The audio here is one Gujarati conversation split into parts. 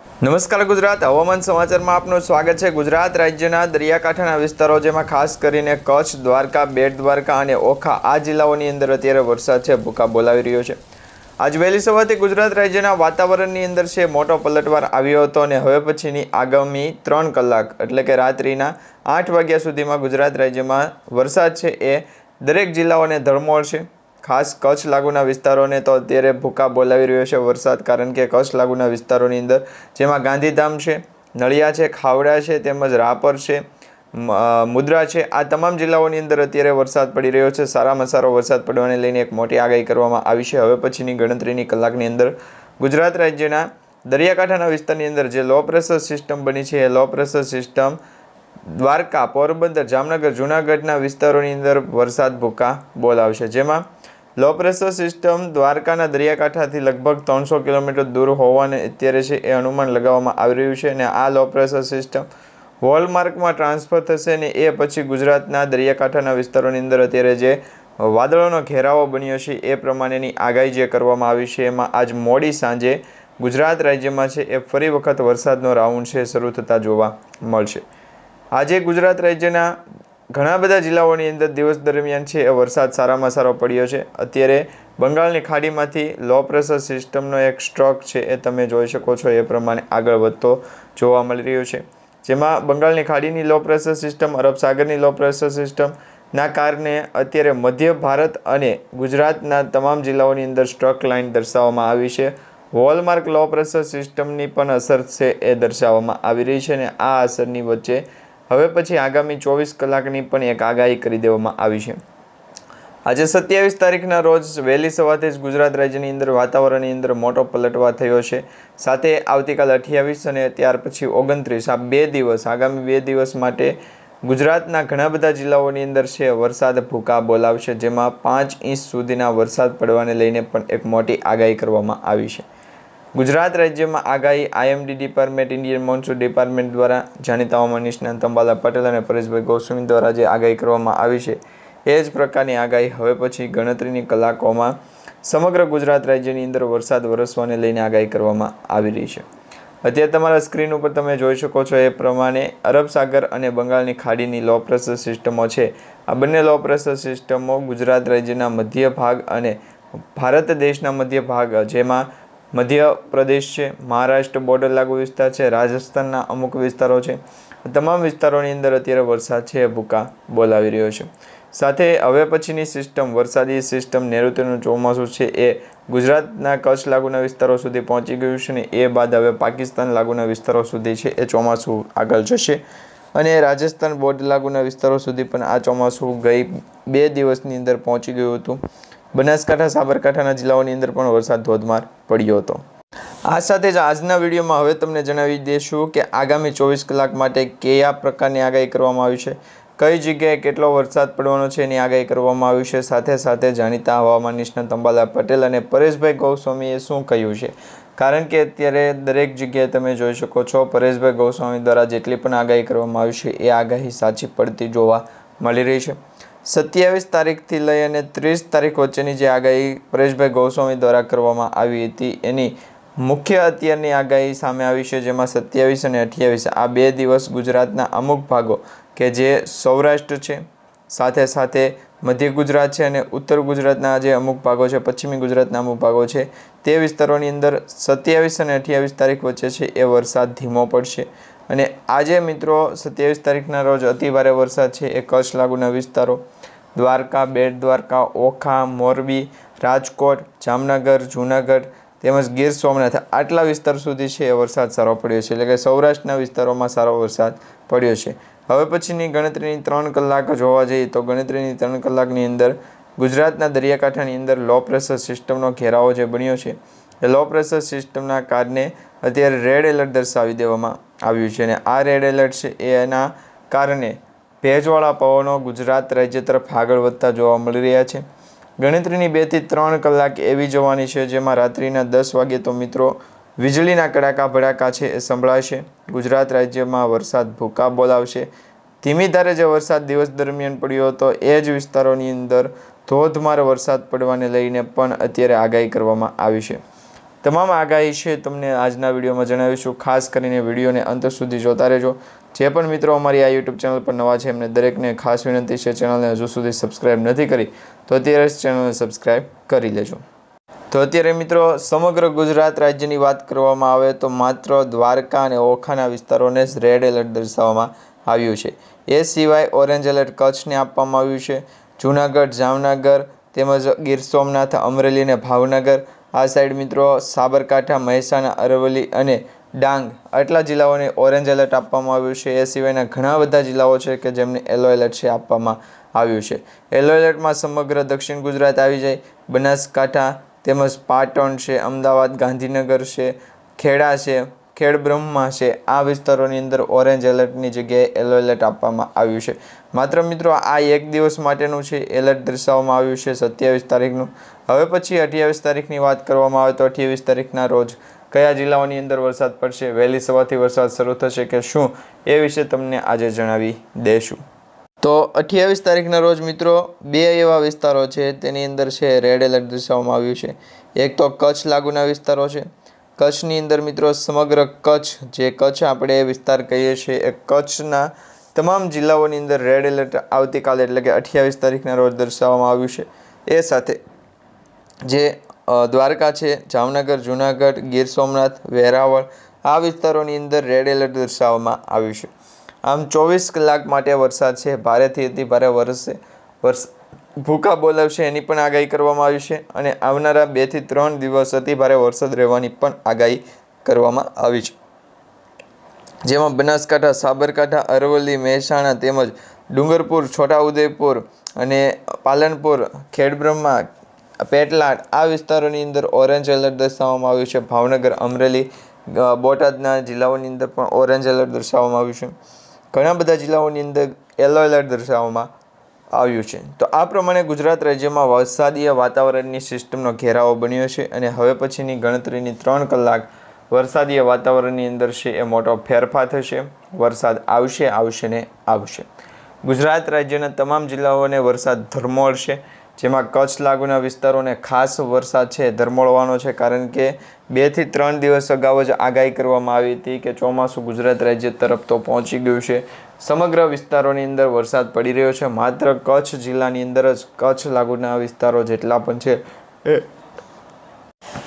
નમસ્કાર ગુજરાત, હવામાન સમાચારમાં આપનું સ્વાગત છે. ગુજરાત રાજ્યના દરિયાકાંઠાના વિસ્તારો, જેમાં ખાસ કરીને કચ્છ, દ્વારકા, બેટ દ્વારકા અને ઓખા, આ જિલ્લાઓની અંદર અત્યારે વરસાદ છે, ભૂકા બોલાવી રહ્યો છે. આજ વહેલી સવારથી ગુજરાત રાજ્યના વાતાવરણની અંદર છે, મોટો પલટવાર આવ્યો હતો અને હવે પછીની આગામી ત્રણ કલાક, એટલે કે રાત્રિના આઠ વાગ્યા સુધીમાં ગુજરાત રાજ્યમાં વરસાદ છે એ દરેક જિલ્લાઓને ધડમોળશે ખાસ કચ્છ લાગુના વિસ્તારોને તો અત્યારે ભૂકા બોલાવી રહ્યો છે વરસાદ, કારણ કે કચ્છ લાગુના વિસ્તારોની અંદર જેમાં ગાંધીધામ છે, નળિયા છે, ખાવડા છે, તેમજ રાપર છે મુદ્રા છે, આ તમામ જિલ્લાઓની અંદર અત્યારે વરસાદ પડી રહ્યો છે. સારામાં સારો વરસાદ પડવાને લઈને એક મોટી આગાહી કરવામાં આવી છે. હવે પછીની ગણતરીની કલાકની અંદર ગુજરાત રાજ્યના દરિયાકાંઠાના વિસ્તારની અંદર જે લો પ્રેશર સિસ્ટમ બની છે, એ low pressure system Dwarka, Porbandar, Jamnagar, જૂનાગઢના વિસ્તારોની અંદર વરસાદ, ભૂકા બોલાવશે. જેમાં લો પ્રેશર સિસ્ટમ દ્વારકાના દરિયાકાંઠાથી લગભગ ત્રણસો કિલોમીટર દૂર હોવાને અત્યારે છે એ અનુમાન લગાવવામાં આવી રહ્યું છે અને આ લો પ્રેશર સિસ્ટમ વોલમાર્કમાં ટ્રાન્સફર થશે ને એ પછી ગુજરાતના દરિયાકાંઠાના વિસ્તારોની અંદર અત્યારે જે વાદળોનો ઘેરાવો બન્યો છે એ પ્રમાણેની આગાહી જે કરવામાં આવી છે, એમાં આજ મોડી સાંજે ગુજરાત રાજ્યમાં છે એ ફરી વખત વરસાદનો રાઉન્ડ છે, શરૂ થતા જોવા મળશે. આજે ગુજરાત રાજ્યના ઘણા બધા જિલ્લાઓની અંદર દિવસ દરમિયાન છે, એ વરસાદ સારામાં સારો પડ્યો છે. અત્યારે બંગાળની ખાડીમાંથી લો પ્રેશર સિસ્ટમનો એક સ્ટ્રોક છે, એ તમે જોઈ શકો છો, એ પ્રમાણે આગળ વધતો જોવા મળી રહ્યો છે. જેમાં બંગાળની ખાડીની લો પ્રેશર સિસ્ટમ, અરબ સાગરની લો પ્રેશર સિસ્ટમ ના કારણે અત્યારે મધ્ય ભારત અને ગુજરાતના તમામ જિલ્લાઓની અંદર સ્ટ્રક લાઇન દર્શાવવામાં આવી છે. વોલમાર્ક લો પ્રેશર સિસ્ટમની પણ અસર છે, એ દર્શાવવામાં આવી રહી છે અને આ અસરની વચ્ચે હવે પછી આગામી ચોવીસ કલાકની પણ એક આગાહી કરી દેવામાં આવી છે. આજે સત્યાવીસ તારીખના રોજ વહેલી સવારથી જ ગુજરાત રાજ્યની અંદર વાતાવરણની અંદર મોટો પલટવા થયો છે. સાથે આવતીકાલ અઠ્યાવીસ અને ત્યાર પછી ઓગણત્રીસ. આ બે દિવસ, આગામી બે દિવસ માટે ગુજરાતના ઘણા બધા જિલ્લાઓની અંદર છે વરસાદ ભૂકા બોલાવશે જેમાં પાંચ ઇંચ સુધીના વરસાદ પડવાને લઈને પણ એક મોટી આગાહી કરવામાં આવી છે. ગુજરાત રાજ્યમાં આગાહી IMD department Indian monsoon department દ્વારા જાણીતા હવામાન નિષ્ણાંત અંબાલા પટેલ અને પરેશભાઈ ગોસ્વામી દ્વારા જે આગાહી કરવામાં આવી છે. એ જ પ્રકારની આગાહી હવે પછી ગણતરીની કલાકોમાં સમગ્ર ગુજરાત રાજ્યની અંદર વરસાદ વરસવાને લઈને આગાહી કરવામાં આવી રહી છે. અત્યારે તમારા સ્ક્રીન ઉપર તમે જોઈ શકો છો એ પ્રમાણે અરબ સાગર અને બંગાળની ખાડીની લો પ્રેશર સિસ્ટમો છે. આ બંને લો પ્રેશર સિસ્ટમો ગુજરાત રાજ્યના મધ્ય ભાગ અને ભારત દેશના મધ્ય ભાગ જેમાં મધ્ય પ્રદેશ છે, મહારાષ્ટ્ર બોર્ડર લાગુ વિસ્તાર છે, રાજસ્થાનના અમુક વિસ્તારો છે. તમામ વિસ્તારોની અંદર અત્યારે વરસાદ છે, ભૂકા બોલાવી રહ્યો છે. સાથે હવે પછીની સિસ્ટમ વરસાદી સિસ્ટમ નૈઋત્યનું ચોમાસું છે એ ગુજરાતના કચ્છ લાગુના વિસ્તારો સુધી પહોંચી ગયું છે ને એ બાદ હવે પાકિસ્તાન લાગુના વિસ્તારો સુધી છે એ ચોમાસું આગળ જશે. અને રાજસ્થાન બોર્ડર લાગુના વિસ્તારો સુધી પણ આ ચોમાસું ગઈ બે દિવસની અંદર પહોંચી ગયું હતું. બનાસકાંઠા, સાબરકાંઠાના જિલ્લાઓની અંદર પણ વરસાદ ધોધમાર પડ્યો હતો. આ સાથે જ આજના વિડીયોમાં હવે તમને જણાવી દઈશું કે આગામી ચોવીસ કલાક માટે કયા પ્રકારની આગાહી કરવામાં આવી છે, કઈ જગ્યાએ કેટલો વરસાદ પડવાનો છે એની આગાહી કરવામાં આવી છે, સાથે સાથે જાણીતા હવામાન નિષ્ણાત અંબાલા પટેલ અને પરેશભાઈ ગૌસ્વામીએ શું કહ્યું છે, કારણ કે અત્યારે દરેક જગ્યાએ તમે જોઈ શકો છો પરેશભાઈ ગૌસ્વામી દ્વારા જેટલી પણ આગાહી કરવામાં આવી છે એ આગાહી સાચી પડતી જોવા મળી રહી છે. સત્યાવીસ તારીખથી લઈ અને ત્રીસ તારીખ વચ્ચેની જે આગાહી પરેશભાઈ ગૌસ્વામી દ્વારા કરવામાં આવી હતી, એની મુખ્ય અત્યારની આગાહી સામે આવી છે, જેમાં સત્યાવીસ અને અઠ્યાવીસ, આ બે દિવસ ગુજરાતના અમુક ભાગો કે જે સૌરાષ્ટ્ર છે, સાથે સાથે મધ્ય ગુજરાત છે અને ઉત્તર ગુજરાતના જે અમુક ભાગો છે, પશ્ચિમી ગુજરાતના અમુક ભાગો છે, તે વિસ્તારોની અંદર સત્યાવીસ અને અઠ્યાવીસ તારીખ વચ્ચે છે, એ વરસાદ ધીમો પડશે. અને આજે મિત્રો સત્યાવીસ તારીખના રોજ અતિભારે વરસાદ છે. એ કચ્છ લાગુના વિસ્તારો, દ્વારકા, બેટ દ્વારકા, ઓખા, મોરબી, રાજકોટ, જામનગર, જૂનાગઢ તેમજ ગીર સોમનાથ આટલા વિસ્તાર સુધી છે એ વરસાદ સારો પડ્યો છે. એટલે કે સૌરાષ્ટ્રના વિસ્તારોમાં સારો વરસાદ પડ્યો છે. હવે પછીની ગણતરીની ત્રણ કલાક જોવા જઈએ. તો ગણતરીની ત્રણ કલાકની અંદર ગુજરાતના દરિયાકાંઠાની અંદર લો પ્રેશર સિસ્ટમનો ઘેરાવો જે બન્યો છે, એ લો પ્રેશર સિસ્ટમના કારણે અત્યારે રેડ એલર્ટ દર્શાવી દેવામાં આવ્યું છે અને આ રેડ એલર્ટ છે એના કારણે ભેજવાળા પવનો ગુજરાત રાજ્ય તરફ આગળ વધતા જોવા મળી રહ્યા છે. ગણતરીની બેથી ત્રણ કલાક એવી જવાની છે જેમાં રાત્રિના દસ વાગે તો મિત્રો વીજળીના કડાકા ભડાકા છે એ સંભળાશે. ગુજરાત રાજ્યમાં વરસાદ ભૂકા બોલાવશે. ધીમી ધારે જે વરસાદ દિવસ દરમિયાન પડ્યો હતો એ જ વિસ્તારોની અંદર ધોધમાર વરસાદ પડવાને લઈને પણ અત્યારે આગાહી કરવામાં આવી છે. તમામ આગાહી છે તમને આજના વિડીયોમાં જણાવીશું. ખાસ કરીને વિડીયોને અંત સુધી જોતા રહેજો. જે પણ મિત્રો અમારી આ યુટ્યુબ ચેનલ પર નવા છે, એમને દરેકને ખાસ વિનંતી છે ચેનલને હજુ સુધી સબસ્ક્રાઈબ નથી કરી, તો અત્યારે જ ચેનલને સબસ્ક્રાઈબ કરી લેજો. તો અત્યારે મિત્રો, સમગ્ર ગુજરાત રાજ્યની વાત કરવામાં આવે તો માત્ર દ્વારકા અને ઓખાના વિસ્તારોને જ રેડ એલર્ટ દર્શાવવામાં આવ્યું છે. એ સિવાય ઓરેન્જ એલર્ટ કચ્છને આપવામાં આવ્યું છે, જૂનાગઢ, જામનગર, તેમજ ગીર સોમનાથ, અમરેલી અને ભાવનગર આ સાઈડ મિત્રો સાબરકાંઠા, મહેસાણા, અરવલ્લી અને ડાંગ આટલા જિલ્લાઓને ઓરેન્જ એલર્ટ આપવામાં આવ્યું છે. એ સિવાયના ઘણા બધા જિલ્લાઓ છે કે જેમને યલો એલર્ટ છે આપવામાં આવ્યું છે. યલો એલર્ટમાં સમગ્ર દક્ષિણ ગુજરાત આવી જાય. બનાસકાંઠા તેમજ પાટણ છે, અમદાવાદ, ગાંધીનગર છે, ખેડા છે ખેડ બ્રહ્મા છે. આ વિસ્તારોની અંદર ઓરેન્જ એલર્ટની જગ્યાએ યલો એલર્ટ આપવામાં આવ્યું છે. માત્ર મિત્રો, આ એક દિવસ માટેનું છે એલર્ટ દર્શાવવામાં આવ્યું છે સત્યાવીસ તારીખનું. હવે પછી અઠ્યાવીસ તારીખની વાત કરવામાં આવે તો અઠ્યાવીસ તારીખના રોજ કયા જિલ્લાઓની અંદર વરસાદ પડશે? વહેલી સવારથી વરસાદ શરૂ થશે કે શું? એ વિશે તમને આજે જણાવી દઈશું. તો અઠ્યાવીસ તારીખના રોજ મિત્રો, બે એવા વિસ્તારો છે, તેની અંદર છે રેડ એલર્ટ દર્શાવવામાં આવ્યું છે. એક તો કચ્છ લાગુના વિસ્તારો છે કચ્છની અંદર મિત્રો સમગ્ર કચ્છ, જે કચ્છ આપણે વિસ્તાર કહીએ છીએ એ કચ્છના તમામ જિલ્લાઓની અંદર રેડ એલર્ટ આવતીકાલે એટલે કે અઠ્યાવીસ તારીખના રોજ દર્શાવવામાં આવ્યું છે. એ સાથે જે દ્વારકા છે, જામનગર, જૂનાગઢ, ગીર સોમનાથ, વેરાવળ આ વિસ્તારોની અંદર રેડ એલર્ટ દર્શાવવામાં આવ્યું છે. આમ ચોવીસ કલાક માટે વરસાદ છે. ભારેથી અતિ ભારે વરસશે વર્ષ ભૂકા બોલાવશે એની પણ આગાહી કરવામાં આવી છે અને આવનારા બેથી ત્રણ દિવસ અતિ ભારે વરસાદ રહેવાની પણ આગાહી કરવામાં આવી છે. જેમાં બનાસકાંઠા, સાબરકાંઠા, અરવલ્લી, મહેસાણા તેમજ ડુંગરપુર, છોટાઉદેપુર અને પાલનપુર, ખેડબ્રહ્મા, પેટલાદ આ વિસ્તારોની અંદર ઓરેન્જ એલર્ટ દર્શાવવામાં આવ્યું છે. ભાવનગર, અમરેલી બોટાદના જિલ્લાઓની અંદર પણ ઓરેન્જ એલર્ટ દર્શાવવામાં આવ્યું છે. ઘણા બધા જિલ્લાઓની અંદર યલો એલર્ટ દર્શાવવામાં આવ્યું છે. તો આ પ્રમાણે ગુજરાત રાજ્યમાં વરસાદીય વાતાવરણની સિસ્ટમનો ઘેરાવો બન્યો છે અને હવે પછીની ગણતરીની ત્રણ કલાક વરસાદીય વાતાવરણની અંદર છે એ મોટો ફેરફાર થશે. વરસાદ આવશે આવશે ને આવશે. ગુજરાત રાજ્યના તમામ જિલ્લાઓને વરસાદ ધરમોળશે જેમાં કચ્છ લાગુના વિસ્તારોને ખાસ વરસાદ છે, ધરમોળવાનો છે, કારણ કે બેથી ત્રણ દિવસ અગાઉ જ આગાહી કરવામાં આવી હતી કે ચોમાસું ગુજરાત રાજ્ય તરફ તો પહોંચી ગયું છે. સમગ્ર વિસ્તારોની અંદર વરસાદ પડી રહ્યો છે. માત્ર કચ્છ જિલ્લાની અંદર જ કચ્છ લાગુના વિસ્તારો જેટલા પણ છે, એ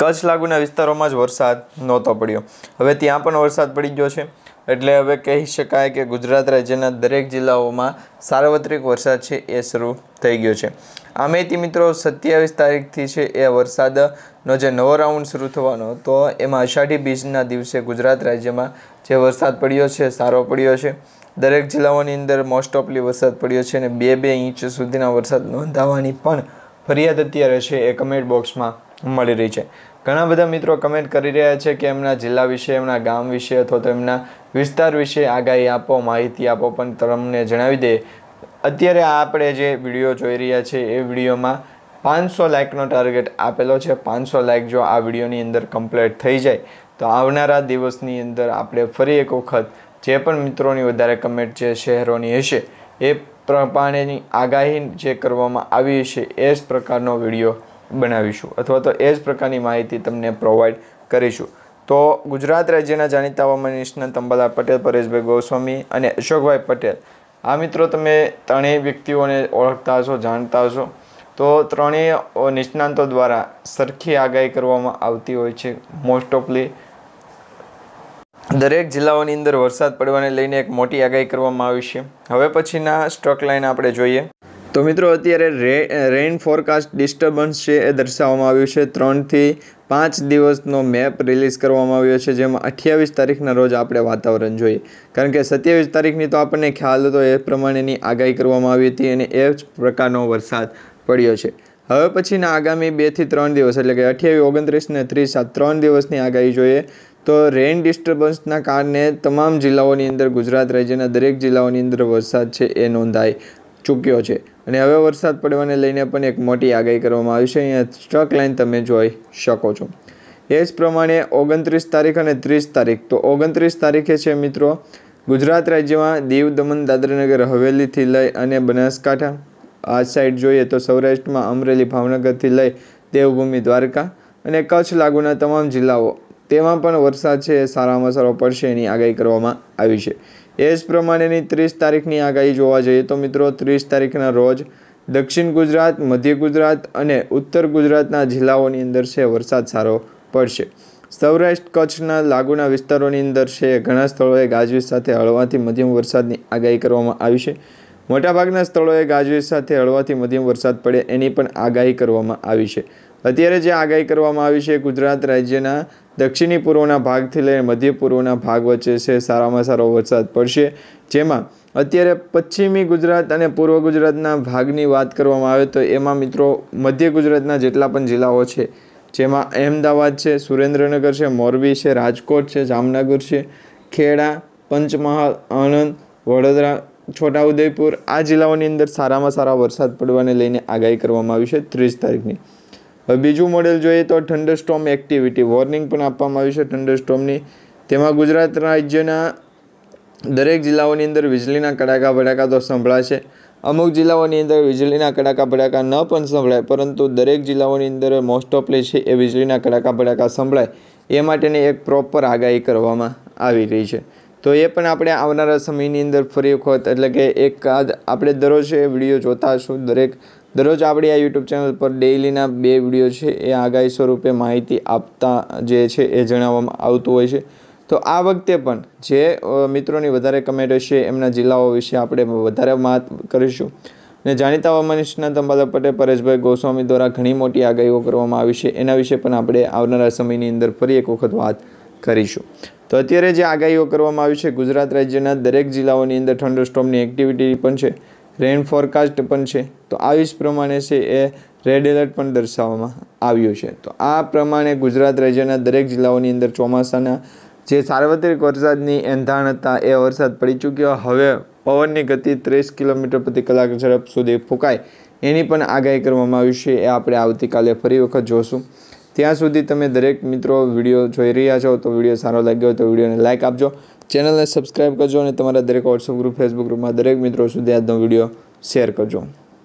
કચ્છ લાગુના વિસ્તારોમાં જ વરસાદ નહોતો પડ્યો. હવે ત્યાં પણ વરસાદ પડી ગયો છે. એટલે હવે કહી શકાય કે ગુજરાત રાજ્યના દરેક જિલ્લાઓમાં સાર્વત્રિક વરસાદ છે એ શરૂ થઈ ગયો છે. આમેથી મિત્રો સત્યાવીસ તારીખથી છે એ વરસાદનો જે નવો રાઉન્ડ શરૂ થવાનો તો એમાં અષાઢી બીજના દિવસે ગુજરાત રાજ્યમાં જે વરસાદ પડ્યો છે, સારો પડ્યો છે. દરેક જિલ્લાઓની અંદર મોસ્ટ ઓફલી વરસાદ પડ્યો છે અને બે બે ઇંચ સુધીના વરસાદ નોંધાવાની પણ ફરિયાદ અત્યારે છે એ કમેન્ટ બોક્સમાં મળી રહી છે. ઘણા બધા મિત્રો કમેન્ટ કરી રહ્યા છે કે એમના જિલ્લા વિશે, એમના ગામ વિશે અથવા તો એમના વિસ્તાર વિશે આગાહી આપો, માહિતી આપો, પણ તમને જણાવી દે. અત્યારે આપણે જે વીડિયો જોઈ રહ્યા છે, એ વિડીયોમાં પાંચસો લાઇકનો ટાર્ગેટ આપેલો છે. પાંચસો લાઇક જો આ વિડીયોની અંદર કમ્પ્લીટ થઈ જાય, તો આવનારા દિવસની અંદર આપણે ફરી એક વખત જે પણ મિત્રોની વધારે કમેન્ટ જે શહેરોની હશે, એ પ્રમાણેની આગાહી જે કરવામાં આવી હશે, એ જ પ્રકારનો વીડિયો બનાવીશું અથવા તો એ જ પ્રકારની માહિતી તમને પ્રોવાઈડ કરીશું. તો ગુજરાત રાજ્યના જાણીતા હવામાન નિષ્ણાત અંબાલાલ પટેલ, પરેશભાઈ ગોસ્વામી અને અશોકભાઈ પટેલ. આ મિત્રો તમે ત્રણેય વ્યક્તિઓને ઓળખતા હશો, જાણતા હશો. તો ત્રણેય નિષ્ણાંતો દ્વારા સરખી આગાહી કરવામાં આવતી હોય છે મોસ્ટ ઓફલી દરેક જિલ્લાઓની અંદર વરસાદ પડવાને લઈને એક મોટી આગાહી કરવામાં આવી છે. હવે પછીના સ્ટ્રોક લાઈન આપણે જોઈએ. તો મિત્રો, અત્યારે રે રેઇન ફોરકાસ્ટ ડિસ્ટર્બન્સ છે એ દર્શાવવામાં આવ્યું છે. ત્રણથી પાંચ દિવસનો મેપ રિલીઝ કરવામાં આવ્યો છે, જેમાં અઠ્યાવીસ તારીખના રોજ આપણે વાતાવરણ જોઈએ. કારણ કે સત્યાવીસ તારીખની તો આપણને ખ્યાલ હતો, એ પ્રમાણેની આગાહી કરવામાં આવી હતી અને એ જ પ્રકારનો વરસાદ પડ્યો છે. હવે પછીના આગામી બેથી ત્રણ દિવસ, એટલે કે અઠ્યાવીસ, ઓગણત્રીસ ને ત્રીસ આ ત્રણ દિવસની આગાહી જોઈએ, તો રેઇન ડિસ્ટર્બન્સના કારણે તમામ જિલ્લાઓની અંદર ગુજરાત રાજ્યના દરેક જિલ્લાઓની અંદર વરસાદ છે એ નોંધાઈ ચૂક્યો છે. અને હવે વરસાદ પડવાને લઈને પણ એક મોટી આગાહી કરવામાં આવી છે. અહીંયા સ્ટ્રક લાઇન તમે જોઈ શકો છો. એ જ પ્રમાણે ઓગણત્રીસ તારીખ અને ત્રીસ તારીખ. તો ઓગણત્રીસ તારીખે છે મિત્રો, ગુજરાત રાજ્યમાં દીવ, દમણ, દાદરાનગર, હવેલીથી લઈ અને બનાસકાંઠા. આ સાઈડ જોઈએ તો સૌરાષ્ટ્રમાં અમરેલી, ભાવનગરથી લઈ દેવભૂમિ, દ્વારકા અને કચ્છ લાગુના તમામ જિલ્લાઓ. તેમાં પણ વરસાદ છે એ સારામાં સારો પડશે એની આગાહી કરવામાં આવી છે. એ જ પ્રમાણેની ત્રીસ તારીખની આગાહી જોવા જઈએ તો મિત્રો, ત્રીસ તારીખના રોજ દક્ષિણ ગુજરાત, મધ્ય ગુજરાત અને ઉત્તર ગુજરાતના જિલ્લાઓની અંદર છે વરસાદ સારો પડશે. સૌરાષ્ટ્ર કચ્છના લાગુના વિસ્તારોની અંદર છે ઘણા સ્થળોએ ગાજવીજ સાથે હળવાથી મધ્યમ વરસાદની આગાહી કરવામાં આવી છે. મોટાભાગના સ્થળોએ ગાજવીજ સાથે હળવાથી મધ્યમ વરસાદ પડે એની પણ આગાહી કરવામાં આવી છે. અત્યારે જે આગાહી કરવામાં આવી છે, ગુજરાત રાજ્યના દક્ષિણી પૂર્વના ભાગથી લઈને મધ્ય પૂર્વના ભાગ વચ્ચે છે, સારામાં સારો વરસાદ પડશે. જેમાં અત્યારે પશ્ચિમી ગુજરાત અને પૂર્વ ગુજરાતના ભાગની વાત કરવામાં આવે તો એમાં મિત્રો મધ્ય ગુજરાતના જેટલા પણ જિલ્લાઓ છે, જેમાં અહેમદાબાદ છે, સુરેન્દ્રનગર છે, મોરબી છે, રાજકોટ છે, જામનગર છે, ખેડા, પંચમહાલ, આણંદ, વડોદરા, છોટાઉદેપુર આ જિલ્લાઓની અંદર સારામાં સારા વરસાદ પડવાને લઈને આગાહી કરવામાં આવી છે ત્રીસ તારીખની. હવે બીજું મોડેલ જોઈએ તો થંડરસ્ટોમ એક્ટિવિટી વોર્નિંગ પણ આપવામાં આવી છે થંડરસ્ટોમની તેમાં ગુજરાત રાજ્યના દરેક જિલ્લાઓની અંદર વીજળીના કડાકા ભડાકા તો સંભળાશે અમુક જિલ્લાઓની અંદર વીજળીના કડાકા ભડાકા ન પણ સંભળાય, પરંતુ દરેક જિલ્લાઓની અંદર મોસ્ટ ઓફલી છે એ વીજળીના કડાકા ભડાકા સંભળાય. એ માટેની એક પ્રોપર આગાહી કરવામાં આવી રહી છે. તો એ પણ આપણે આવનારા સમયની અંદર ફરી વખત, એટલે કે એક આપણે દરરોજ વીડિયો જોતા હશું દરેક દરરોજ આપણી આ યુટ્યુબ ચેનલ પર ડેઇલીના બે વીડિયો છે. એ આગાહી સ્વરૂપે માહિતી આપતા જે છે એ જણાવવામાં આવતું હોય છે. તો આ વખતે પણ જે મિત્રોની વધારે કમેન્ટ હશે, એમના જિલ્લાઓ વિશે આપણે વધારે વાત કરીશું. અને જાણીતા હવામાન નિષ્ણાત અંબાલા પટેલ, પરેશભાઈ ગોસ્વામી દ્વારા ઘણી મોટી આગાહીઓ કરવામાં આવી છે. એના વિશે પણ આપણે આવનારા સમયની અંદર ફરી એક વખત વાત કરીશું. તો અત્યારે જે આગાહીઓ કરવામાં આવી છે, ગુજરાત રાજ્યના દરેક જિલ્લાઓની અંદર થંડરસ્ટોમની એક્ટિવિટી પણ છે. રેન ફોરકાસ્ટ પણ છે, તો આવી જ પ્રમાણે છે એ રેડ એલર્ટ પણ દર્શાવવામાં આવ્યું છે. તો આ પ્રમાણે ગુજરાત રાજ્યના દરેક જિલ્લાઓની અંદર ચોમાસાના જે સાર્વત્રિક વરસાદની એંધાણ હતા, એ વરસાદ પડી ચૂક્યો. હવે પવનની ગતિ ત્રીસ કિલોમીટર પ્રતિ કલાક ઝડપ સુધી ફૂંકાય, એની પણ આગાહી કરવામાં આવી છે, એ આપણે આવતીકાલે ફરી વખત જોશું. ત્યાં સુધી તમે દરેક મિત્રો વીડિયો જોઈ રહ્યા છો, તો વીડિયો સારો લાગ્યો તો વિડીયોને લાઇક આપજો. ચેનલને સબસ્ક્રાઈબ કરજો અને તમારા દરેક વોટ્સઅપ ગ્રુપ ફેસબુક ગ્રુપમાં દરેક મિત્રો સુધી આજનો વીડિયો શેર કરજો.